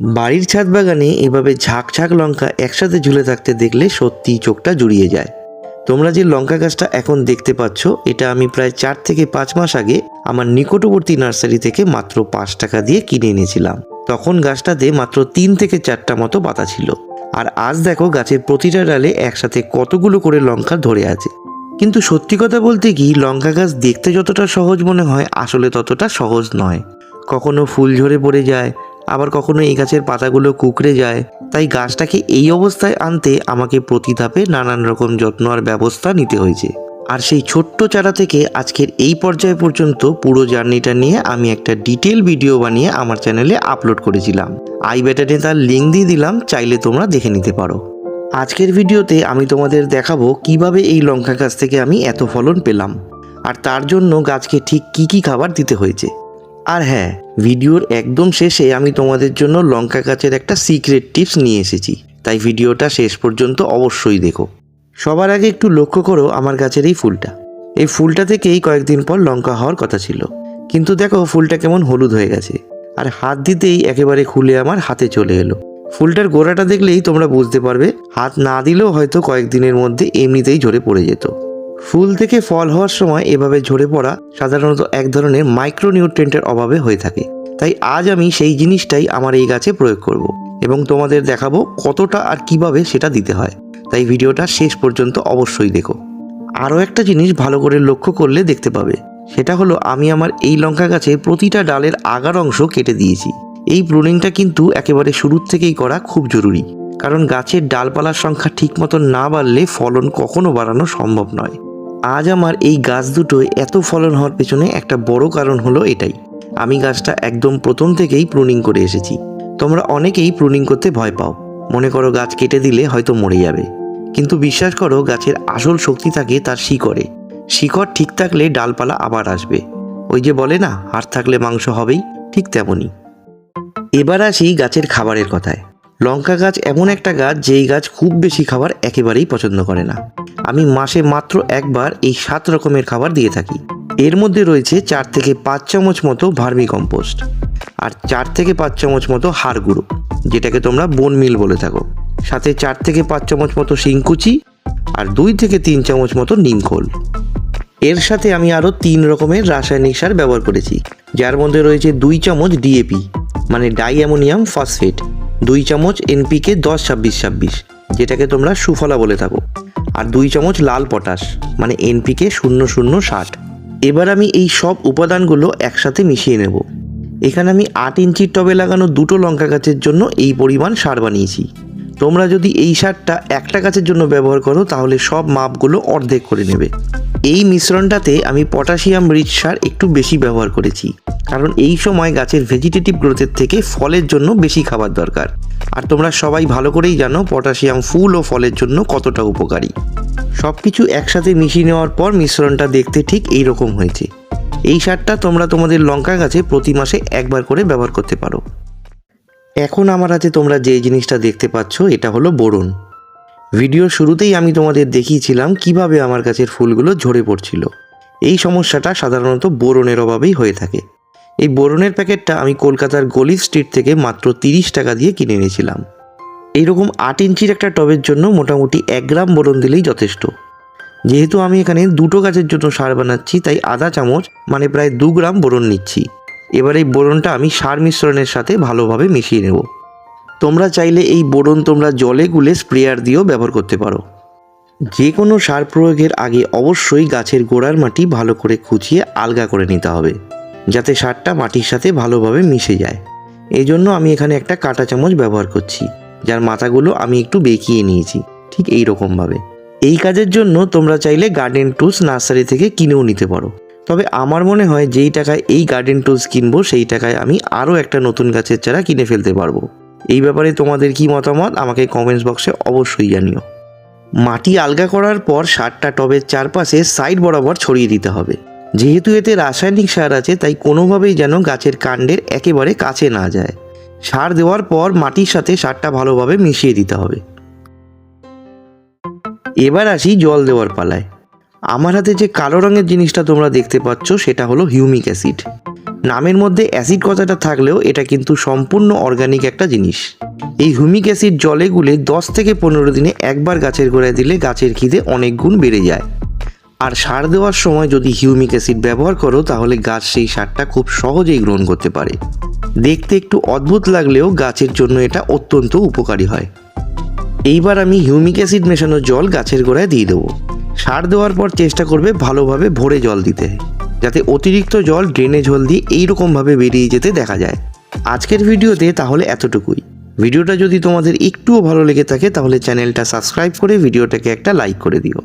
বাড়ির ছাদ বাগানে এভাবে ঝাঁক ঝাঁক লঙ্কা একসাথে ঝুলে থাকতে দেখলে সত্যিই চোখটা জুড়িয়ে যায়। তোমরা যে লঙ্কা গাছটা এখন দেখতে পাচ্ছ, এটা আমি প্রায় চার থেকে পাঁচ মাস আগে আমার নিকটবর্তী নার্সারি থেকে মাত্র পাঁচ টাকা দিয়ে কিনে এনেছিলাম। তখন গাছটাতে মাত্র তিন থেকে চারটা মতো পাতা ছিল। আর আজ দেখো গাছের প্রতিটা ডালে একসাথে কতগুলো করে লঙ্কা ধরে আছে। কিন্তু সত্যি কথা বলতে কি, লঙ্কা গাছ দেখতে যতটা সহজ মনে হয়, আসলে ততটা সহজ নয়। কখনো ফুল ঝরে পড়ে যায় আবার কখনো এই গাছের পাতাগুলো কুকড়ে যায়। তাই গাছটাকে এই অবস্থায় আনতে আমাকে প্রতি ধাপে নানান রকম যত্ন আর ব্যবস্থা নিতে হয়েছে। আর সেই ছোট্ট চারা থেকে আজকের এই পর্যায় পর্যন্ত পুরো জার্নিটা নিয়ে আমি একটা ডিটেল ভিডিও বানিয়ে আমার চ্যানেলে আপলোড করেছিলাম। আই ব্যাটারে তার লিঙ্ক দিয়ে দিলাম, চাইলে তোমরা দেখে নিতে পারো। আজকের ভিডিওতে আমি তোমাদের দেখাবো কীভাবে এই লঙ্কা গাছ থেকে আমি এত ফলন পেলাম। আর তার জন্য গাছকে ঠিক কি কি খাবার দিতে হয়েছে। আর হ্যাঁ ভিডিওর একদম শেষে আমি তোমাদের জন্য লঙ্কা গাছের একটা সিক্রেট টিপস নিয়ে এসেছি। তাই ভিডিওটা শেষ পর্যন্ত অবশ্যই দেখো। সবার আগে একটু লক্ষ্য করো আমার গাছের এই ফুলটা। এই ফুলটা থেকেই কয়েকদিন পর লঙ্কা হওয়ার কথা ছিল। কিন্তু দেখো ফুলটা কেমন হলুদ হয়ে গেছে। আর হাত দিতেই একেবারে খুলে আমার হাতে চলে এলো। ফুলটার গোড়াটা দেখলেই তোমরা বুঝতে পারবে, হাত না দিলেও হয়তো কয়েকদিনের মধ্যে এমনিতেই ঝরে পড়ে যেত। ফুল থেকে ফল হওয়ার সময় এভাবে ঝরে পড়া সাধারণত এক ধরনের মাইক্রোনিউট্রেন্টের অভাবে হয়ে থাকে। তাই আজ আমি সেই জিনিসটাই আমার এই গাছে প্রয়োগ করব এবং তোমাদের দেখাবো কতটা আর কীভাবে সেটা দিতে হয়। তাই ভিডিওটা শেষ পর্যন্ত অবশ্যই দেখো। আরও একটা জিনিস ভালো করে লক্ষ্য করলে দেখতে পাবে, সেটা হলো আমি আমার এই লঙ্কা গাছের প্রতিটা ডালের আগার অংশ কেটে দিয়েছি। এই প্রুনিংটা কিন্তু একেবারে শুরুর থেকেই করা খুব জরুরি, কারণ গাছের ডালপালার সংখ্যা ঠিক মতো না বাড়লে ফলন কখনো বাড়ানো সম্ভব নয়। আজ আমার এই গাছ দুটোয় এত ফলন হওয়ার পেছনে একটা বড় কারণ হলো এটাই। আমি গাছটা একদম প্রথম থেকেই প্রুনিং করে এসেছি। তোমরা অনেকেই প্রুনিং করতে ভয় পাও। মনে করো গাছ কেটে দিলে হয়তো মরে যাবে। কিন্তু বিশ্বাস করো, গাছের আসল শক্তি থাকে তার শিকড়ে। শিকড় ঠিক থাকলে ডালপালা আবার আসবে। ওই যে বলে না, হাড় থাকলে মাংস হবেই, ঠিক তেমনই। এবার আসি গাছের খাবারের কথায়। লঙ্কা গাছ এমন একটা গাছ যেই গাছ খুব বেশি খাবার একেবারেই পছন্দ করে না। আমি মাসে মাত্র একবার এই সাত রকমের খাবার দিয়ে থাকি। এর মধ্যে রয়েছে চার থেকে পাঁচ চামচ মতো ভার্মি কম্পোস্ট আর চার থেকে পাঁচ চামচ মতো হাড় গুঁড়ো, যেটাকে তোমরা বোন মিল বলে থাকো। সাথে চার থেকে পাঁচ চামচ মতো শিংকুচি আর দুই থেকে তিন চামচ মতো নিমখোল এর সাথে আমি আরও তিন রকমের রাসায়নিক সার ব্যবহার করেছি, যার মধ্যে রয়েছে দুই চামচ ডিএপি মানে ডাই অ্যামোনিয়াম ফসফেট দুই চামচ এনপিকে দশ ছাব্বিশ ছাব্বিশ, যেটাকে তোমরা সুফলা বলে থাকো। আর দুই চামচ লাল পটাশ মানে এনপিকে শূন্য শূন্য ষাট। এবার আমি এই সব উপাদানগুলো একসাথে মিশিয়ে নেব। এখানে আমি আট ইঞ্চির টবে লাগানো দুটো লঙ্কা গাছের জন্য এই পরিমাণ সার বানিয়েছি। তোমরা যদি এই সারটা একটা গাছের জন্য ব্যবহার করো, তাহলে সব মাপগুলো অর্ধেক করে নেবে। এই মিশ্রণটাতে আমি পটাশিয়াম রিচ সার একটু বেশি ব্যবহার করেছি। কারণ এই সময় গাছের ভেজিটেটিভ গ্রোথের থেকে ফলের জন্য বেশি খাবার দরকার। আর তোমরা সবাই ভালো করেই জানো পটাশিয়াম ফুল ও ফলের জন্য কতটা উপকারী। সব কিছু একসাথে মিশিয়ে নেওয়ার পর মিশ্রণটা দেখতে ঠিক এই রকম হয়েছে। এই সারটা তোমরা তোমাদের লঙ্কা গাছে প্রতি মাসে একবার করে ব্যবহার করতে পারো। এখন আমার হাতে তোমরা যে জিনিসটা দেখতে পাচ্ছ, এটা হলো বোরন। ভিডিওর শুরুতেই আমি তোমাদের দেখিয়েছিলাম কীভাবে আমার গাছের ফুলগুলো ঝরে পড়ছিল। এই সমস্যাটা সাধারণত বোরনের অভাবেই হয়ে থাকে। এই বোরনের প্যাকেটটা আমি কলকাতার গলি স্ট্রিট থেকে মাত্র তিরিশ টাকা দিয়ে কিনে এনেছিলাম। এইরকম আট ইঞ্চির একটা টবের জন্য মোটামুটি এক গ্রাম বোরন দিলেই যথেষ্ট। যেহেতু আমি এখানে দুটো গাছের জন্য সার বানাচ্ছি, তাই আধা চামচ মানে প্রায় দু গ্রাম বোরন নিচ্ছি। এবার এই বোরনটা আমি সার মিশ্রণের সাথে ভালোভাবে মিশিয়ে নেব। তোমরা চাইলে এই বোরন তোমরা জলে গুলে স্প্রেয়ার দিয়েও ব্যবহার করতে পারো। যে কোনো সার প্রয়োগের আগে অবশ্যই গাছের গোড়ার মাটি ভালো করে খুঁচিয়ে আলগা করে নিতে হবে। যাতে সারটা মাটির সাথে ভালোভাবে মিশে যায়। এই জন্য আমি এখানে একটা কাঁটা চামচ ব্যবহার করছি, যার মাথাগুলো আমি একটু বেঁকিয়ে নিয়েছি, ঠিক এই রকমভাবে এই কাজের জন্য তোমরা চাইলে গার্ডেন টুলস নার্সারি থেকে কিনেও নিতে পারো। তবে আমার মনে হয় যেই টাকায় এই গার্ডেন টুলস কিনবো, সেই টাকায় আমি আরও একটা নতুন গাছের চারা কিনে ফেলতে পারব। এই ব্যাপারে তোমাদের কি মতামত? আমাকে কমেন্টস বক্সে অবশ্যই জানিও। মাটি আলগা করার পর সারটা টবের চারপাশে সাইড বরাবর ছড়িয়ে দিতে হবে। যেহেতু এতে রাসায়নিক সার আছে, তাই কোনোভাবেই যেন গাছের কাণ্ডের একেবারে কাছে না যায়। সার দেওয়ার পর মাটির সাথে সারটা ভালোভাবে মিশিয়ে দিতে হবে। এবার আসি জল দেওয়ার পালায়। আমার হাতে যে কালো রঙের জিনিসটা তোমরা দেখতে পাচ্ছ, সেটা হলো হিউমিক অ্যাসিড। নামের মধ্যে অ্যাসিড কথাটা থাকলেও এটা কিন্তু সম্পূর্ণ অর্গানিক একটা জিনিস। এই হিউমিক অ্যাসিড জলে গুলে দশ থেকে পনেরো দিনে একবার গাছের গোড়ায় দিলে গাছের খিদে অনেক গুণ বেড়ে যায়। আর সার দেওয়ার সময় যদি হিউমিক অ্যাসিড ব্যবহার করো, তাহলে গাছ সেই সারটা খুব সহজেই গ্রহণ করতে পারে। দেখতে একটু অদ্ভুত লাগলেও গাছের জন্য এটা অত্যন্ত উপকারী হয়। এইবার আমি হিউমিক অ্যাসিড মেশানো জল গাছের গোড়ায় দিয়ে দেবো। সার দেওয়ার পর চেষ্টা করবে ভালোভাবে ভরে জল দিতে, যাতে অতিরিক্ত জল ড্রেনেজ হল দিয়ে এইরকমভাবে বেরিয়ে যেতে দেখা যায়। আজকের ভিডিওতে তাহলে এতটুকুই। ভিডিওটা যদি তোমাদের একটুও ভালো লেগে থাকে, তাহলে চ্যানেলটা সাবস্ক্রাইব করে ভিডিওটাকে একটা লাইক করে দিও।